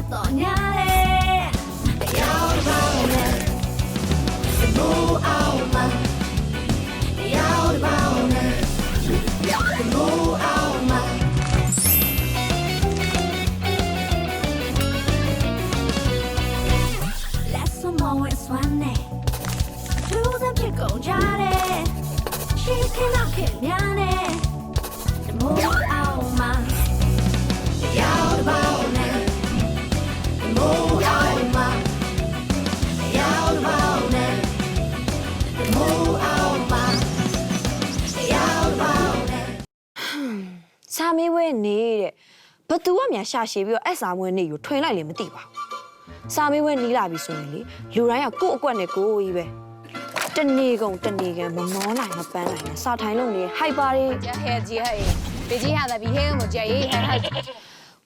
Yeah, yeah. yeah. yeah. yeah. yeah. yeah. yeah. မေးဝဲနေတဲ့ဘသူကမြန်ရှာရှည်ပြီးတော့အဲ့စာမွေးနေကိုထွင်လိုက်လေမသိပါဘူးစာမေးဝဲနီးလာပြီဆိုရင်လေလူတိုင်းကကို့အကွက်နဲ့ကို့ကြီးပဲတနေကုန်တနေကန်မမောနိုင်မပန်းနိုင်နဲ့စာထိုင်လုံးနေဟိုက်ပါရီဟဲကြီးဟဲဒီကြီးဟာတဲ့ဘီဟဲကိုကြဲရေးဟဲဟဲ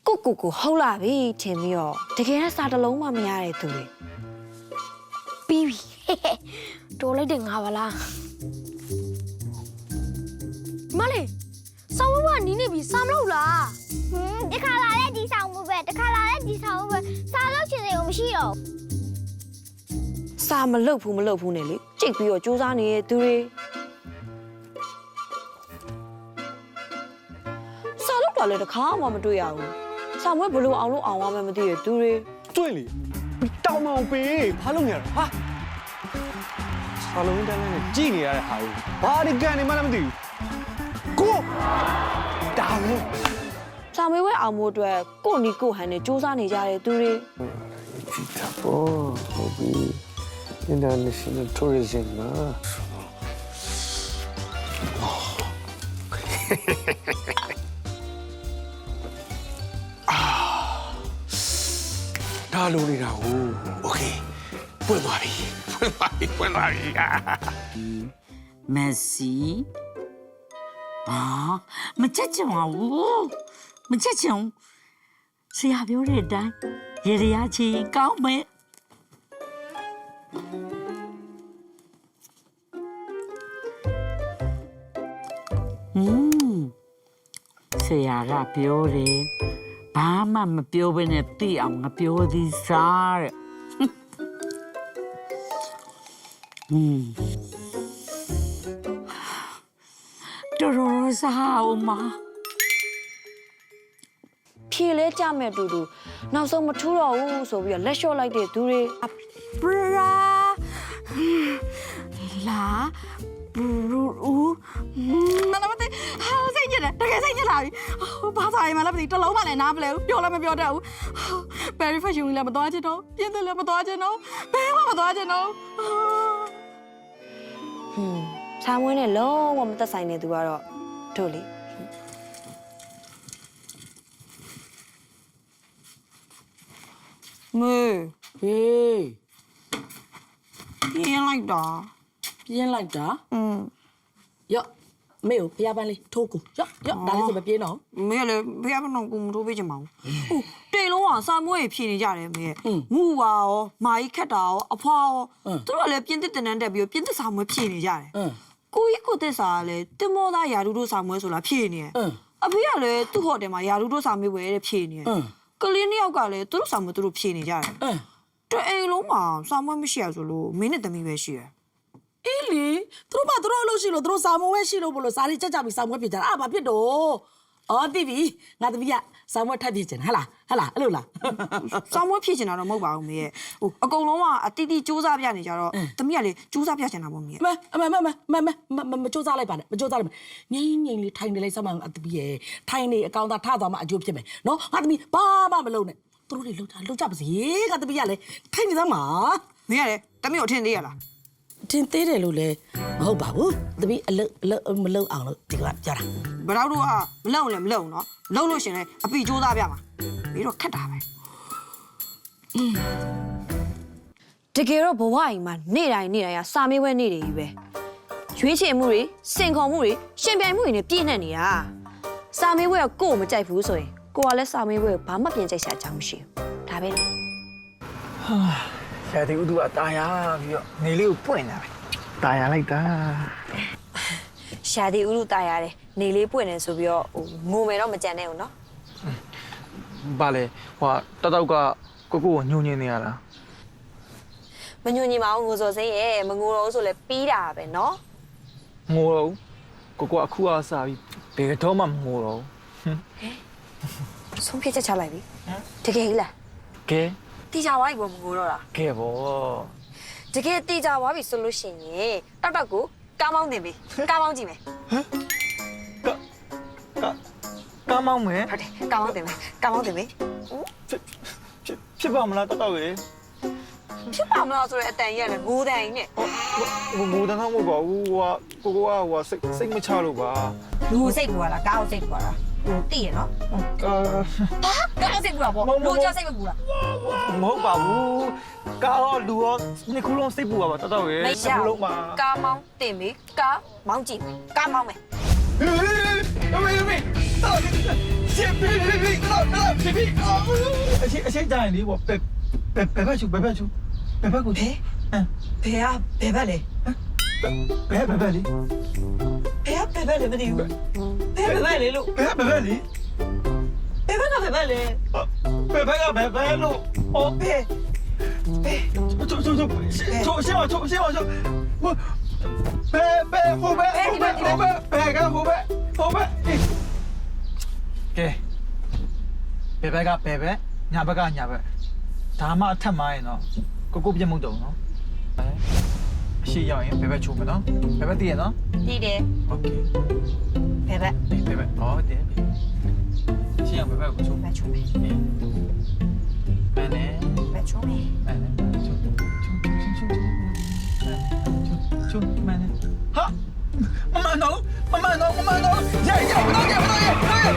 ကိုကိုကိုဟုတ်လာပြီထင်ပြီးတော့တကယ်တော့စာတစ်လုံးမှမရတဲ့သူတွေပြီးပြီတိုးလိုက်တယ်ငါပါလားမလေး ဆောင်းဝကနီးနေပြီစားမလို့လားဟင်းဒီခါလာတဲ့ဒီဆောင်မှုပဲဒီခါလာတဲ့ဒီဆောင်မှုပဲစားလို့ချင်တယ်မရှိတော့စာမလုတ်ဘူးမလုတ်ဘူးနဲ့လေကြိတ်ပြီးတော့စူးစမ်းနေတဲ့သူတွေစာလုတ်တာလည်းတစ်ခါမှမတွေ့ရဘူးစာမွေးဘလို့အောင်လို့အောင်ရမှမသိတဲ့သူတွေတွေ့လေတောင်မောင်ပေးဘာလို့မရတော့ဟာဆာလုံးတန်းနဲ့ကြည်နေရတဲ့ဟာကြီးဘာဒီကန်နေမှလည်းမသိဘူး ကိုတောင်လို့ စာမေးပွဲအောင်မှုအတွက်ကိုနီကိုဟန်နဲ့စူးစမ်းနေကြတဲ့သူတွေ Oh, hobby international tourism นะ ဒါလိုနေတာကိုโอเคပွင့်သွားပြီပွင့်သွားပြီပွင့်သွားပြီ မ က်ဆီအာမချက်ချင်ပါဘူးမချက်ချင်ဘူးဆရာပြောတဲ့အတိုင်းရေရရချင်းကောင်းမယ်อืมဆရာကပြောတယ်ဘာမှမပြောဘဲနဲ့သိအောင်ငါပြောသည်စားတဲ့อืม တော်တော် ် စားအောင်မဖြေလဲကြမဲ့အတူတူနောက်ဆုံးမထူးတော့ဘူးဆိုပြီးတော့လက်လျှော့လိုက်တဲ့သူတွေပရာလာဘရူမနမတေဟာစိတ်ညစ်တယ်တကယ်စိတ်ညစ်လာပြီဘာသာရေးမလားမသိတစ်လုံးမှလည်းနားမလဲဘူးပြောလည်းမပြောတတ်ဘူး very fashion လည်းမသွားချင်တော့ပြင်းတယ်လည်းမသွားချင်တော့ဘယ်မှမသွားချင်တော့ဟွန်းစာမွေးနဲ့လုံးဝမသက်ဆိုင်တဲ့သူကတော့ တို့လေမေဘေးပြင်းလိုက်တာပြင်းလိုက်တာอืมရော့မေကိုဖျားပန်းလေးထိုးကိုရော့ရော့ဒါလည်းဆိုမပြင်းတော့မေကလည်းဖျားပန်းတော့ကိုမထိုးပေးချင်ပါဘူးဟုတ်တင်လုံးကစာမွေးဖြည်နေကြတယ်မေငူပါရောမာကြီးခက်တာရောအဖွာရောသူတို့ကလည်းပြင်းသစ်တန်တန်းတက်ပြီးပြင်းသစ်စာမွေးဖြည်နေကြတယ် ကိုကြီးကိုသစ်စာကလည်းတင်မောသားယာရုတို့စာမွေးဆိုလားဖြေနေတယ်အင်းအဖေကလည်းသူ့ဟိုတယ်မှာယာရုတို့စာမေးဝယ်တဲ့ဖြေနေတယ်အင်းကလေးနှစ်ယောက်ကလည်းသူတို့စာမွေးသူတို့ဖြေနေကြတယ်အင်းတအိမ်လုံးမှာစာမွေးမရှိရဆိုလို့မင်းနဲ့သမီးပဲရှိတယ်အေးလေသူတို့မှသူတို့အလုပ်ရှိလို့သူတို့စာမဝဲရှိလို့ဘလို့စာရီကြက်ကြပြီးစာမဝဲပြကြတာအာဘာဖြစ်တော့အော်တိပြီငါသမီးက စာမဝဲထပ်ပြချင်ဟဟလားဟလားအဲ့လိုလားစာမွေးဖြေချင်တာတော့မဟုတ်ပါဘူးမေရဲ့ဟိုအကုန်လုံးကအတီးတီးစူးစမ်းပြနေကြတော့သမီးကလည်းစူးစမ်းပြချင်တာပေါ့မေရဲ့မမမမမမမမစူးစားလိုက်ပါနဲ့မစူးစားလိုက်ပါငိမ့်ငိမ့်လေးထိုင်နေလိုက်စမ်းမအတပီးရဲ့ထိုင်နေအကောင်သားထသွားမှအကျိုးဖြစ်မယ်နော်ငါသမီးဘာမှမလုပ်နဲ့သူတို့တွေလှုပ်ကြလှုပ်ကြပါစေငါသမီးကလည်းထိုင်နေစမ်းပါမင်းကလည်းသမီးကိုထင်သေးရလား တင်သေးတယ်လို့လည်းမဟုတ်ပါဘူး။တပီးအလုပ်အလုပ်မလုပ်အောင်လို့ဒီကပြောတာဘရောက်တို့ကမလုံလည်းမလုံနော်လုံလို့ရှရင်လည်းအပီစူးစမ်းပြမှာပြီးတော့ခက်တာပဲတကယ်တော့ဘဝအိမ်မှာနေ့တိုင်းနေ့တိုင်းကစာမေးပွဲနေ့တွေကြီးပဲရွေးချယ်မှုတွေစင်ခေါ်မှုတွေရှင်ပြိုင်မှုတွေနဲ့ပြည့်နှက်နေတာစာမေးပွဲကကိုယ်ကိုမကြိုက်ဘူးဆိုရင်ကိုကလည်းစာမေးပွဲကိုဘာမှပြင်ကြိုက်စရာအကြောင်းမရှိဘူးဒါဒါပဲလေ ရာသီဥတုကတာယာပြီးတော့နေလေးကိုပွင့်လာတယ်တာယာလိုက်တာရှာဒီဥရုတာရတယ်နေလေးပွင့်နေဆိုပြီးတော့ဟိုငိုမယ်တော့မကြံနဲ့ဘူးနော်ဘာလဲဟိုတတောက်ကကိုကိုကိုညှို့ညင်းနေရလားမညွန်ညီမအောင်ငိုစော်စိမ့်ရဲ့မငိုတော့ဘူးဆိုလဲပြီးတာပဲနော်ငိုတော့ကိုကိုအခုအားစားပြီးဘယ်တော့မှမငိုတော့ဆုံးဖြတ်ချက်ချလိုက်ပြီတကယ်ကြီးလားကဲ တီချာဝိုင်းဘောမငိုတော့တာကဲဗောတကယ်တီချာဝါပြီဆိုလို့ရှိရင်တောက်တောက်ကိုကားမောင်းတင်ပြီကားမောင်းကြည့်မယ်ကားမောင်းမယ်ဟုတ်တယ်ကားမောင်းတင်မယ်ကားမောင်းတင်ပြီဖြစ်ဖြစ်ပါမလားတတောက်ရေဖြစ်ပါမလားဆိုတော့အတန်ကြီးရတယ်ငိုတန်ကြီးနဲ့ဟိုငိုတန်းတော့မဟုတ်ပါဘူးဟိုကကိုကိုကဟိုစိတ်စိတ်မချလို့ပါလူစိတ်ပူလာကားကိုစိတ်ပူလာဟိုတိရနော်ကာ ကားကိုစိတ်ပူလာပေါ့လူကြောက်စိတ်မပူလာမဟုတ်ပါဘူးကားတော့လူရောနှစ်ခုလုံးစိတ်ပူပါပါတတောက်ရေမရနှစ်ခုလုံးပါကားမောင်းတင်ပြီကားမောင်းကြည့်ကားမောင်းမယ်အမေအမေတော့ရှင်းပြီပြီပြီတော့တော့ပြီပြီအချင်းအချင်းတိုင်းလေးပေါ့ဘယ်ဘယ်ဘယ်ဘက်ချူဘယ်ဘက်ချူဘယ်ဘက်ကိုဟဲ့ဘယ်ကဘယ်ဘက်လဲဘယ်ဘက်ဘက်လေးဘယ်ကဘယ်ဘက်လဲမသိဘူးဘယ်ဘက်လဲလို့ဘယ်ဘက်ဘက်လေး ဘယ်ဘက်ကဘယ်ဘက်လဲ ဘယ်ဘက်ကဘယ်ဘက်လို့အော် ဘယ်ဘယ် ချိုချိုချိုချိုရှင်းပါချိုရှင်းပါချိုဘယ်ဘယ်ဟိုဘက်ဟိုဘက်ဟိုဘက်ဘယ်ကဟိုဘက်ဟိုဘက်ကဲဘယ်ဘက်ကဘယ်ဘက်ညာဘက်ကညာဘက်ဒါမှအထက်မှရင်တော့ကိုကိုပြတ်မှုတော့နော်အရှိရောက်ရင်ဘယ်ဘက်ချိုးမနော်ဘယ်ဘက်တည်ရနော် ဒီတယ် โอเค ဘယ်ဘက် ဒီဘယ်ဘက်ဟောတယ် ရှိအောင်ဘယ်ဘက်ကိုချိုးဘက်ချုံမယ်မန်နဲ့ဘက်ချုံမယ်မန်နဲ့ချိုးချိုးချိုးချိုးချိုးမန်နဲ့ဟာမမနော်မမနော်မမနော်ရိုက်ရိုက်မနော်ရိုက်မနော်ရိုက်ရိုက်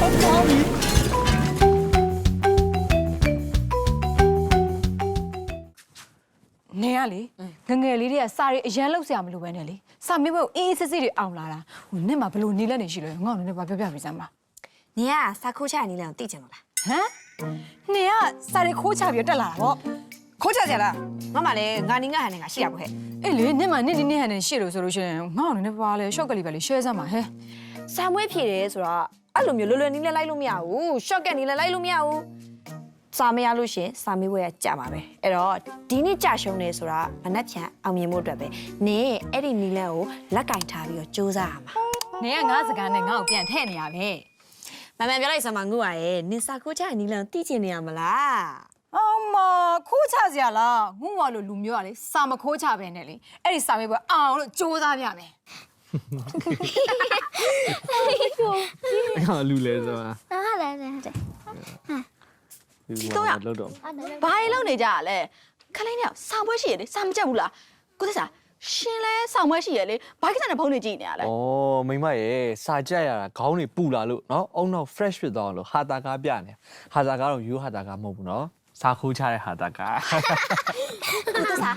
ဟာဘာမီနေရလေငငယ်လေးတွေကစာရီအရန်လောက်ဆရာမလိုပဲနဲ့လေစာမေးပွဲကိုအေးအေးဆေးဆေးတွေအောင်လာတာဟိုနဲ့မှာဘလို့နေလက်နေရှိလဲငါ့ကိုလည်းဘာပြောပြပြစမ်းပါ နေကစာခိုးချနေလဲတိကျင်လို့လားဟမ်နေကစာရီခိုးချပြီးတက်လာတာဗောခိုးချကြလားငါမှလည်းငါနေငါဟန်နေကရှိရပါခဲ့အေးလေနဲ့မှာနဲ့ဒီနေ့ဟန်နေရှိလို့ဆိုလို့ရှိရင်ငါ့ကိုလည်းပါလဲရှော့ကလေးပဲလေ share စမ်းပါဟဲ့စာမွေးဖြည့်တယ်ဆိုတော့အဲ့လိုမျိုးလွယ်လွယ်နီးလဲလိုက်လို့မရဘူး shortcut နီးလဲလိုက်လို့မရဘူးစာမရလို့ရှရင်စာမေးပွဲကကြာပါပဲအဲ့တော့ဒီနေ့ကြာရှုံးနေဆိုတာမနှက်ဖြန်အောင်မြင်မှုအတွက်ပဲနင်းအဲ့ဒီနီးလဲကိုလက်ကင်ထားပြီးတော့စူးစမ်းရမှာနေကငါစကားနဲ့ငါ့ကိုပြန်ထည့်နေရပဲ မမှန်ပြောလိုက်စမ်းမငုရရဲ့နင်စာခိုးချတဲ့နီးလဲကိုသိချင်နေရမလားအော်မခိုးချစရာလားငုံဝါလို့လူမျိုးကလေစာမခိုးချပဲနဲ့လေအဲ့ဒီစာမေးပွဲအောင်လို့စူးစမ်းပြမယ်အဲ့ဒါလူလဲဆိုတာနားလည်းလည်းတဲ့ဒီတော့လောက်တော့အဲ့ဒါလည်းဘာတွေလုပ်နေကြရလဲခလေးနဲ့ဆောင်းပွဲရှိရလေစာမကြက်ဘူးလားကိုသစ္စာ ရှင်လဲဆောင်းပွဲရှိရလေဘာကိစ္စနဲ့ဖုန်းနေကြည့်နေရလဲဩမိမရဲ့စာကြက်ရတာခေါင်းတွေပူလာလို့နော်အုံတော့ fresh ဖြစ်သွားအောင်လို့ဟာတာကားပြနေဟာတာကားတော့ယူဟာတာကားမဟုတ်ဘူးနော်စာခိုးချတဲ့ဟာတာကားကိုသစ္စာ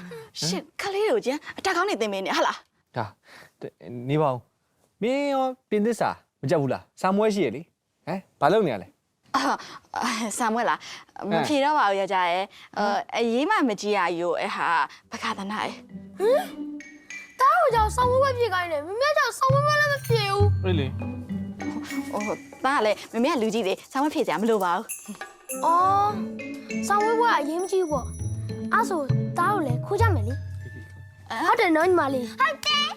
ရှင်ခလေးကိုကျန်အတက်ကောင်းနေသင်မင်းနေဟဟလားဒါနေပါဦးမင်းရောပြင်သစ္စာမကြက်ဘူးလားစာမွဲရှိရလေဟမ်ဘာလုပ်နေရလဲအာဆာမွဲလားမဖြေတော့ပါဘူးရကြရဲ့အရေးမှမကြည့်ရယူအဲ့ဟာဘခသနာရဲ့ တားကိုကြောင့်ဆောင်းမွေးပြေခိုင်းတယ်မမေကြောင့်ဆောင်းမွေးလည်းမပြေဘူးအေးလေဟိုတားကလည်းမမေကလူကြီးလေဆောင်းမဖြေစရာမလိုပါဘူးအော်ဆောင်းမွေးကအရင်မကြည့်ဘူးပေါ့အဲ့ဆိုတားကိုလည်းခိုးကြမယ်လေဟုတ်တယ်နော်ညီမလေးဟုတ်တယ်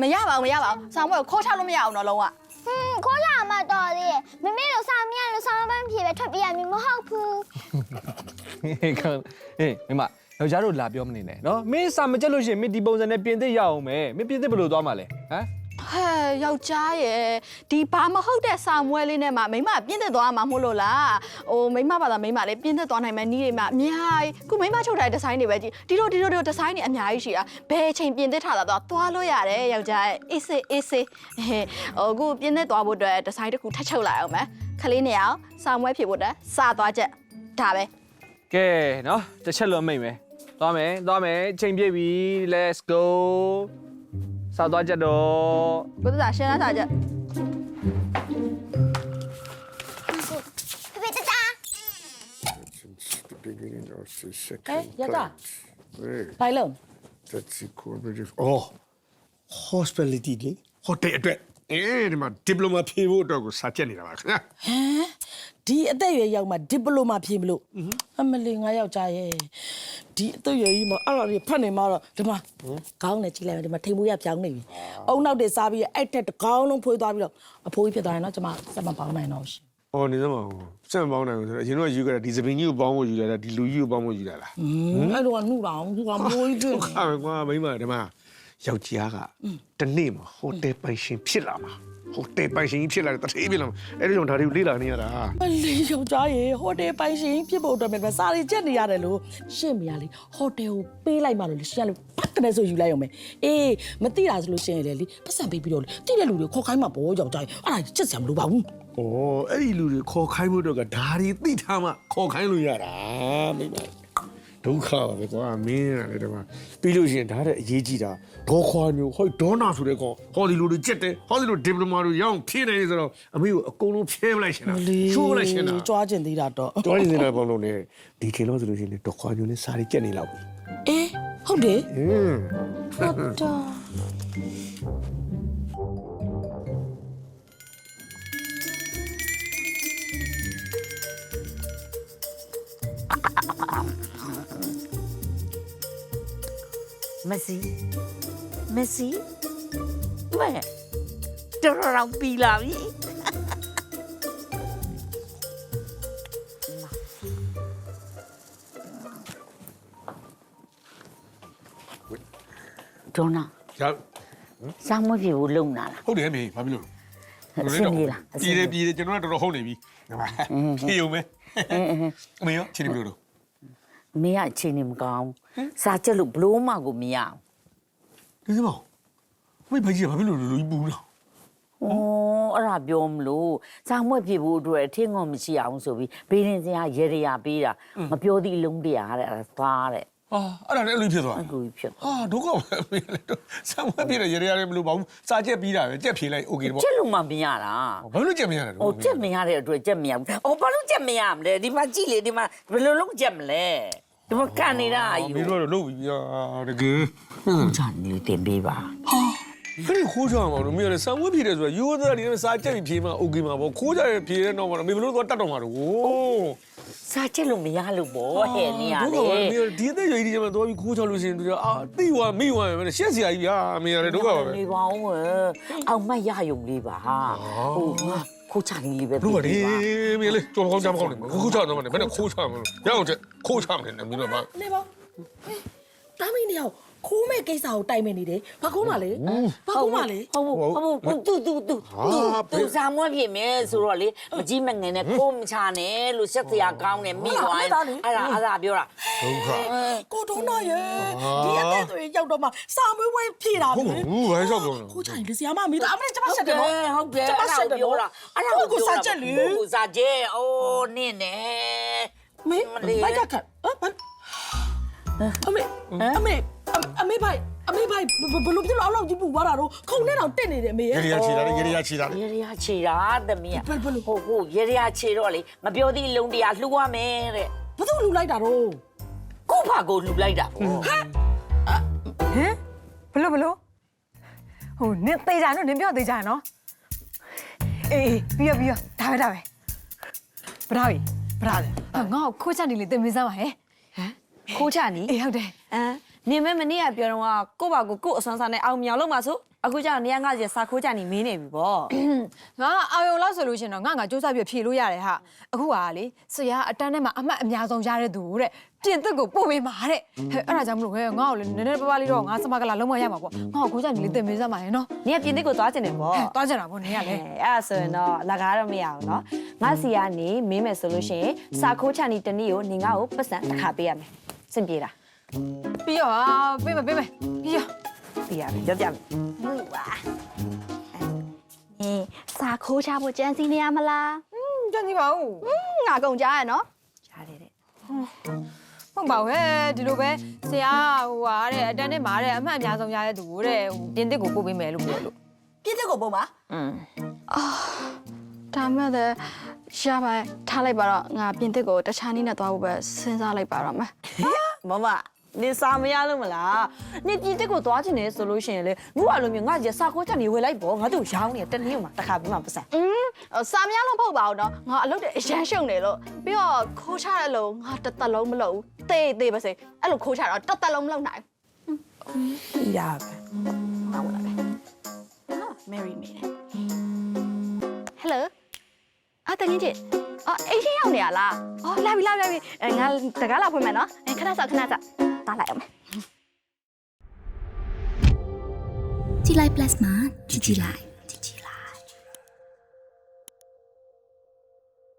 မရပါဘူးမရပါဘူးဆောင်းမွဲကိုခေါ်ချလို့မရအောင်တော့လုံးဝဟင်းခိုးကြမှတော်သေးရဲ့မမေတို့စာမရလို့ဆောင်းမပန်းပြေပဲထွက်ပြေးရမည်မဟုတ်ဘူး ဟေးကောဟေးမိမ ယောက်ျားတို့လာပြောမနေနဲ့နော်မင်းစာမကြက်လို့ရှိရင်မင်းဒီပုံစံနဲ့ပြင်သစ်ရအောင်မယ်မင်းပြင်သစ်ဘယ်လိုသွားမှာလဲဟမ်ဟဲ့ယောက်ျားရဲ့ဒီဘာမဟုတ်တဲ့စာမွဲလေးနဲ့မှမိမပြင်းသက်သွားမှာမဟုတ်လို့လားဟိုမိမပါတာမိမလေးပြင်းသက်သွားနိုင်မယ်နီးတွေမှအများကြီးခုမိမချုပ်ထားတဲ့ဒီဇိုင်းတွေပဲကြည့်ဒီလိုဒီလိုဒီလိုဒီဇိုင်းတွေအများကြီးရှိတာဘယ်အချိန်ပြင်းသက်ထားတာတော့သွားလို့ရတယ်ယောက်ျားရဲ့အေးစေးအေးစေးဟဲ့ဟိုအခုပြင်းသက်သွားဖို့အတွက်ဒီဇိုင်းတစ်ခုထပ်ချုပ်လိုက်အောင်မယ်ခလေးနေအောင်စာမွဲဖြစ်ဖို့အတွက်စာသွားချက်ဒါပဲကဲနော်တစ်ချက်လုံးမိတ်မယ် သွားမယ်သွားမယ်ချိန်ပြည့်ပြီ let's go စောက်သွားကြတော့ဘုရားရှင်းလာတာချက်ဖေဖေတတာ beginning of the second Eh, ya está. plant. Hey, ဘိုင်လုံး that's the cooperative. Oh, hospitality လေ hotel အတွက်အဲဒီမှာ diploma ဖြေဖို့အတွက်ကိုစာချက်နေတာပါခင်ဗျာဟမ်ဒီအသက်အရွယ်ရောက်မှဒီပလိုမာဖြေမလို့အမလီငါယောက်ျားရဲ့ ဒီအသက်အရွယ်ကြီးမှာအဲ့ဒါတွေဖတ်နေမှာတော့ဒီမှာခေါင်းနဲ့ကြည့်လိုက်မယ်ဒီမှာထိမ်မွေးရပြောင်းနေပြီအုံနောက်တွေစားပြီးအဲ့တက်တစ်ခေါင်းလုံးဖွေးသွားပြီးတော့အဖိုးကြီးဖြစ်သွားရင်တော့ကျွန်မစက်မပေါင်းနိုင်တော့ရှင်။အော်နေစမ်းပါဦး။စံပေါင်းနိုင်လို့ဆိုတော့အရင်တော့ယူခဲ့တာဒီစပင်ကြီးကိုပေါင်းဖို့ယူလာတာဒီလူကြီးကိုပေါင်းဖို့ယူလာတာအဲ့လိုကနှုတာအောင်သူကမိုးကြီးတွေ့။ဟုတ်ကဲ့ကွာမိမဒီမှာယောက်ျားကတနေ့မှာဟိုတယ်ပိုင်ရှင်ဖြစ်လာမှာ ဟိုတယ်ပိုင်ရှင်ကြီးဖြစ်လာတယ်တထေးဖြစ်လာမှာအဲ့ဒီကြောင့်ဒါတွေကိုလေ့လာနေရတာမလေးယောက်ျားရေဟိုတယ်ပိုင်ရှင်ဖြစ်ဖို့အတွက်ပဲစားရီချက်နေရတယ်လို့ရှင့်မရလေဟိုတယ်ကိုပေးလိုက်မှလို့လေရှင့်ကလေပတ်တယ်ဆိုယူလိုက်အောင်မယ်အေးမသိတာဆိုလို့ရှင့်ရလေလေပတ်စံပေးပြီးတော့လေတိတဲ့လူတွေခေါ်ခိုင်းမှာပေါ့ယောက်ျားရေအဲ့ဒါချက်စရာမလိုပါဘူး။အော်အဲ့ဒီလူတွေခေါ်ခိုင်းဖို့တော့ကဒါတွေသိထားမှခေါ်ခိုင်းလို့ရတာမိမ ဒုက္ခပါပဲကွာမင်းရတယ်ဒီမှာပြီးလို့ရှိရင်ဒါတဲ့အရေးကြီးတာဒေါ်ခွာမျိုးဟိုဒေါနာဆိုတဲ့ကောင်ဟောဒီလူတွေကြက်တယ်ဟောဒီလိုဒီပလိုမာတွေရောင်းဖြည့်နေဆိုတော့အမေကိုအကုန်လုံးဖြဲပလိုက်ရှင်တာချိုးပလိုက်ရှင်တာကြွားကျင်သေးတာတော့တွားနေနေတာပေါင်းလို့လေဒီချိန်တော့ဆိုလို့ရှိရင်ဒေါ်ခွာမျိုးနဲ့စားရီကြက်နေလောက်ပြီအေးဟုတ်တယ်ဟင်းဟုတ်တော့ မစီမစီမဲတော်တော်တော့ပြီးလာပြီဒေါနာရစောင်းမပြေဘူးလုံနာလားဟုတ်တယ်မေဘာဖြစ်လို့အဆင်ပြေလားအဆင်ပြည်ပြေတယ်ပြည်တယ်ကျွန်တော်ကတော်တော်ဟုတ်နေပြီဒီမှာဖြေုံမဲအမေရောချင်းနေဘယ်လို မင်းကအချိန်နေမကောင်းဘူးစားချက်လို့ဘလို့မှကိုမရအောင် ဒီစမောဝိဘာကြီးကဘာဖြစ်လို့လူကြီးပူတော့ ။အော်အဲ့ဒါပြောမလို့စောင်းမွက်ဖြစ်ဖို့အတွက်အထင်းကုန်မရှိအောင်ဆိုပြီးဘေးရင်စရာရေရရာပေးတာမပြောသည့်အလုံးတရားတဲ့အဲ့ဒါသွားတဲ့ ဟာအဲ့ဒါလည်းအလူဖြစ်သွား အကူကြီးဖြစ်သွား ဟာဒုက္ခပဲအမေလည်းတော့ဆံမပြည့်ရရရတယ်မလို့ပါဘူးစာချက်ပြီးတာပဲကြက်ဖြေလိုက်โอเคပေါ့ ချက်လို့မှမရတာ ဘာလို့ကြက်မရတာ ။အော်ချက်မရတဲ့အတွက်ချက်မရဘူး။အော်ဘာလို့ချက်မရမလဲဒီမှာကြည့်လေဒီမှာဘယ်လိုလုပ်ချက်မလဲ ဒီမကန်နေတာအယူမင်းတို့ကတော့လုပ်ပြီဗျာတကယ်ဟုတ်ချန်နေတင်ပေးပါဟာခရီးခိုးကြမှာလို့မင်းကလည်းဆံဝတ်ဖြေတယ်ဆိုတော့ရိုးသားနေတယ်စားချက်ပြီးဖြေမှအိုကေမှာပေါ့ခိုးကြတယ်ဖြေတဲ့နောက်မှာမင်းဘလို့တော့တတ်တော့မှာတော့စားချက်လို့မရလို့ပေါ့ဟဲ့နေရလေမင်းဒီတဲ့ရွေးဒီကျမှတော့ပြီးခိုးချလို့ရှိရင်သူကအာတိဝါမိဝါပဲရှက်စရာကြီးဗျာမင်းကလည်းဒုက္ခပါပဲနေပါအောင်အောင်မရယုံလေးပါဟို ခိုးချနေလေးပဲလူကလေပေးပါမင်းလေကြောက်ကောင်းကြမကောင်းနေခိုးချတော့မယ်ဘယ်နဲ့ခိုးချမလို့ရအောင်ချက်ခိုးချမယ်မင်းတို့ကနေပါတာမင်းနေအောင် ခိုးမဲ့ကိစ္စကိုတိုင်မနေတယ်ဘာခိုးမှလဲဘာခိုးမှလဲဟုတ်ဘူးဟုတ်ဘူးတူတူတူတူစားမွေးဖြစ်မယ်ဆိုတော့လေမကြီးမငယ်နဲ့ကိုမချနဲ့လို့ဆက်စရာကောင်းတယ်မိသွားအဲ့ဒါအဲ့ဒါပြောတာဒုက္ခကိုတုံးတော့ရဲ့ဒီအသက်တွေရောက်တော့မှစာမွေးဝဲဖြည့်တာဟုတ်ဘူးဘယ်လျှောက်ပြောလဲခိုးချရင်လေဆရာမမိသားအမလေးကျမဟုတ်ဆက်တတယ်ယ်နော်ဟုတ်တယ်ကျမအဲ့ဆက်ဒါတယ်ပြောနော်တာအဲ့ဒါကိုစားချက်လေကိုစားချက်အိုးနင်းနေမင်းဘိုက်ကခတ်ဟမ်အမေအမေ အမေဘိုက်အမေဘိုက်ဘလို့ပြလို့အလောက်ကြီးပူသွားတာတော့ခုံနဲ့တော့တက်နေတယ်မေရဲ့ရေရချီတာရေရချီတာရေရချေတာသမီးဟုတ်ဟုတ်ရေရချေတော့လေမပြောသည့်လုံးတရားလှူရမယ်တဲ့ဘာလို့လူလိုက်တာတော့ကိုဖာကိုလှူလိုက်တာဟမ်ဟမ်ဘလို့ဘလို့ဟိုနင်သေးကြနော်နင်ပြောသေးကြနော်အေးပြီးရပြီးရဒါပဲဒါပဲဗရာပြီဗရာလေငါ့ကိုခိုးချနေလေတင်မစမ်းပါဟဲ့ခိုးချနီအေးဟုတ်တယ်အမ် နင်မဲမနေ့ကပြောတော့ကကို့ဘာကိုကို့အစွမ်းစားနဲ့အောင်မြောင်လို့မှာဆိုအခုကျတော့နေရငါကြီးစာခိုးကြနေမင်းနေပြီပေါ့ငါအာယုံလောက်ဆိုလို့ရှင်တော့ငါငါစူးစမ်းပြဖြေလို့ရတယ်ဟာအခုဟာလေဆရာအတန်းထဲမှာအမှတ်အများဆုံးရတဲ့သူတဲ့ပြင်သစ်ကိုပို့ပေးမှာတဲ့ဟဲ့အဲ့ဒါကြောင့်မလို့ခဲငါ့ကိုလည်းနည်းနည်းပါးပါးလေးတော့ငါစမကလာလုံးဝရမှာပေါ့ငါ့ကိုခိုးကြနေလေးတင်ပေးစမ်းပါရဲ့နော်နင်ကပြင်သစ်ကိုသွားကျင်တယ်ပေါ့ဟဲ့သွားကြတာပေါ့နေရလေအဲ့ဒါဆိုရင်တော့လကားတော့မရဘူးနော်ငါစီကနေမင်းမယ်ဆိုလို့ရှိရင်စာခိုးချန်ဒီတနည်းကိုနင်ငါ့ကိုပတ်စံတစ်ခါပေးရမယ်စင်ပြေလား ပြီးရောပေးမယ်ပေးမယ်ပြီးရောပေးရမယ်ကြောက်ကြမယ်ဟုတ်ပါအဲစာခိုးချဖို့ကြံစီနေရမလားကြံ့ကြည့်ပါဦးငါကုန်ကြရနော်ကြားတယ်တဲ့ဟုတ်ပါဘူးဟဲ့ဒီလိုပဲဆရာဟိုဟာတဲ့အတန်းထဲမှာတဲ့အမှတ်အများဆုံးရတဲ့သူတဲ့ဟိုတင်တစ်ကိုပို့ပေးမယ်လို့ပြောလို့ပြည့်တဲ့ကိုပုံပါอืมဒါမှလည်းရပါထားလိုက်ပါတော့ငါပြင်သစ်ကိုတခြားနည်းနဲ့သွားဖို့ပဲစဉ်းစားလိုက်ပါတော့မယ်မမ နေစာမရလို့မလားနေပြည်တက်ကိုသွားချင်တယ်ဆိုလို့ရှိရင်လေငူကလိုမျိုးငါကြီးစာခိုးချက်နေဝယ်လိုက်ပေါ့ငါတို့ရောင်းနေတနေ့မှတစ်ခါပြီးမှပတ်စံ อืมစာမရလို့မဟုတ်ပါဘူးเนาะငါအလုပ်တွေအရန်ရှုံနေလို့ပြီးတော့ခိုးချတဲ့အလုံးငါတစ်သက်လုံးမလုပ်ဘူးတေးတေးပါစေအဲ့လိုခိုးချတော့တစ်သက်လုံးမလုပ်နိုင် ရပဲ ဘူးဟုတ်လားပဲဟာ Mary မေးတယ် Hello အတငင်းချစ်အော်အိမ်ရှိရောက်နေရလားအော်လာပြီလာပြီလာပြီအဲငါတကားလာဖွင့်မယ်နော်အဲခဏစောခဏစောတား လိုက်အောင်ကြည်လိုက် plus မှာကြည်ကြည်လိုက်